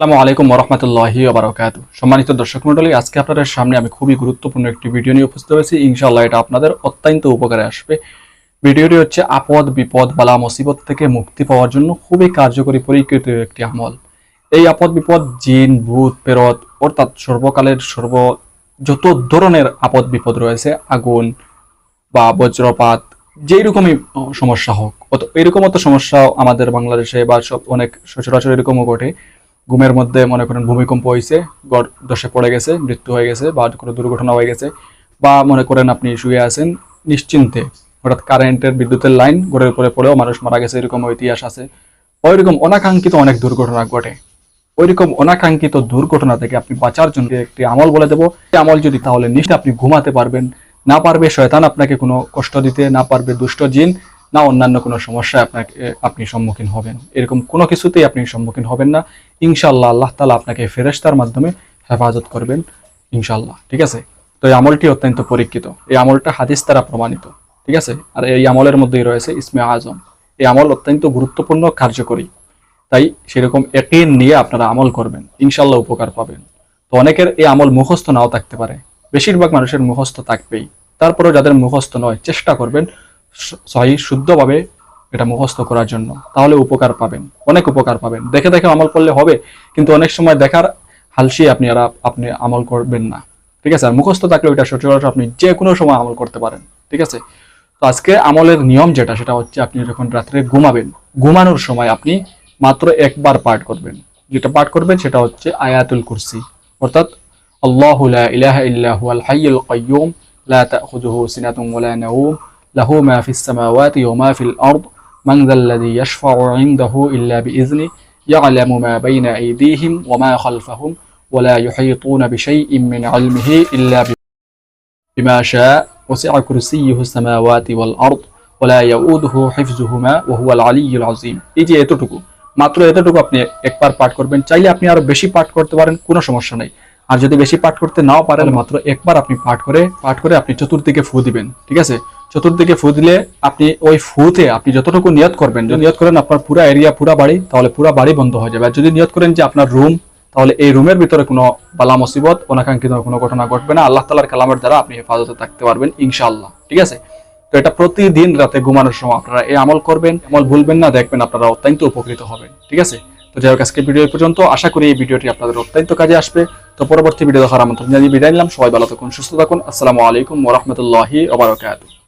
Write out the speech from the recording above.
আসসালামু আলাইকুম রহমতুল্লাহি ওবরাকাত সম্মানিত দর্শক মণ্ডলী, আজকে আপনাদের সামনে আমি খুবই গুরুত্বপূর্ণ একটি ভিডিও নিয়ে উপস্থিত হয়েছি। ইনশাআল্লাহ এটা আপনাদের অত্যন্ত উপকারে আসবে। ভিডিওটি হচ্ছে আপদ, বিপদ, বালা, মুসিবত থেকে মুক্তি পাওয়ার জন্য খুবই কার্যকরী পরীক্ষিত একটি আমল। এই আপদ, বিপদ, জিন, ভূত, পেরত, অর্থাৎ সর্বকালের সর্ব যত ধরনের আপদ, বিপদ রয়েছে, আগুন বা বজ্রপাত যেই রকমই সমস্যা হোক, অত এরকম অত সমস্যা আমাদের বাংলাদেশে বা সব অনেক সচরাচর এরকমও ঘটে। ঘুমের মধ্যে মনে করেন ভূমিকম্প হয়েছে গড় দশে পড়ে গেছে, মৃত্যু হয়ে গেছে বা কোনো দুর্ঘটনা হয়ে গেছে বা মনে করেন আপনি শুয়ে আছেন নিশ্চিন্তে। হঠাৎ কারেন্টের বিদ্যুতের লাইন গড়ের উপরে পড়েও মানুষ মারা গেছে, এরকম ইতিহাস আছে। ওইরকম অনাকাঙ্ক্ষিত অনেক দুর্ঘটনা ঘটে। ওইরকম অনাকাঙ্ক্ষিত দুর্ঘটনা থেকে আপনি বাঁচার জন্য একটি আমল বলে দেবো। আমল যদি তাহলে নিশ্চয় আপনি ঘুমাতে পারবেন। না পারবে শয়তান আপনাকে কোনো কষ্ট দিতে, না পারবে দুষ্ট জিন না অন্যান্য কোনো সমস্যায় আপনাকে, আপনি সম্মুখীন হবেন। এরকম কোনো কিছুতেই আপনি সম্মুখীন হবেন না। ইনশাআল্লাহ আল্লাহ তালা আপনাকে ফেরেশতার মাধ্যমে হেফাজত করবেন ইনশাল্লাহ ঠিক আছে? তো এই আমলটি অত্যন্ত পরীক্ষিত। এই আমলটা হাদিস দ্বারা প্রমাণিত। ঠিক আছে? আর এই আমলের মধ্যেই রয়েছে ইসমে আজম। এই আমল অত্যন্ত গুরুত্বপূর্ণ, কার্যকরী। তাই সেরকম একই নিয়ে আপনারা আমল করবেন। ইনশাল্লাহ উপকার পাবেন। তো অনেকের এই আমল মুখস্থ নাও থাকতে পারে। বেশিরভাগ মানুষের মুখস্থ থাকবেই। তারপরেও যাদের মুখস্থ নয়, চেষ্টা করবেন সহি, শুদ্ধভাবে এটা মুখস্থ করার জন্য। তাহলে উপকার পাবেন, অনেক উপকার পাবেন। দেখে দেখে আমল করলে হবে, কিন্তু অনেক সময় দেখার হালসি আপনি আর আপনি আমল করবেন না। ঠিক আছে? আর মুখস্থ থাকলে ওইটা সচরাচর আপনি যে কোনো সময় আমল করতে পারেন। ঠিক আছে? তো আজকে আমলের নিয়ম যেটা, সেটা হচ্ছে আপনি যখন রাত্রে ঘুমাবেন, ঘুমানোর সময় আপনি মাত্র একবার পাঠ করবেন। যেটা পাঠ করবেন, সেটা হচ্ছে আয়াতুল কুরসি। অর্থাৎ, আল্লাহ ইলাহা ইল্লা হুয়াল হাইয়ুল লা তাখুযুহু সিনাতুন له ما في السماوات وما في الأرض من ذا الذي يشفع عنده إلا بإذنه يعلم ما بين أيديهم وما خلفهم ولا يحيطون بشيء من علمه إلا بما شاء وسع كرسيه السماوات والأرض ولا يؤوده حفظهما وهو العلي العظيم إيجي যে মাত্র এতটুকু আপনি একবার পাঠ করবেন চাইলে আপনি আরও বেশি পাঠ করতে পারেন কোনো সমস্যা নেই আর যদি বেশি পাঠ করতে নাও পারেন মাত্র একবার আপনি পাঠ করে পাঠ করে আপনি চতুর্দিকে ফু দিবেন ঠিক আছে চতুর্দিকে ফু দিলে আপনি ওই ফুতে আপনি যতটুকু নিয়ত করবেন, যদি নিয়ত করেন আপনার পুরা এরিয়া পুরা বাড়ি, তাহলে পুরা বাড়ি বন্ধ হয়ে যাবে। আর যদি নিয়ত করেন যে আপনার রুম তাহলে এই রুমের ভিতরে কোনো বালা মুসিবত, অনাকাঙ্ক্ষিত কোনো ঘটনা ঘটবে না। আল্লাহ তালার কালামের দ্বারা আপনি হেফাজতে থাকতে পারবেন, ইনশাআল্লাহ। ঠিক আছে? তো এটা প্রতিদিন রাতে ঘুমানোর সময় আপনারা এই আমল করবেন, আমল ভুলবেন না, দেখবেন আপনারা অত্যন্ত উপকৃত হবেন। ঠিক আছে? তো যাই হোক আজকে ভিডিও পর্যন্ত। আশা করি এই ভিডিওটি আপনাদের অত্যন্ত কাজে আসবে। তো পরবর্তী ভিডিও দেখার আমন্ত্রণ জানিয়ে বিদায় নিলাম। সবাই ভালো থাকুন, সুস্থ থাকুন। আসসালামু আলাইকুম ওরহমতুল্লাহি ওবরাকাতুহ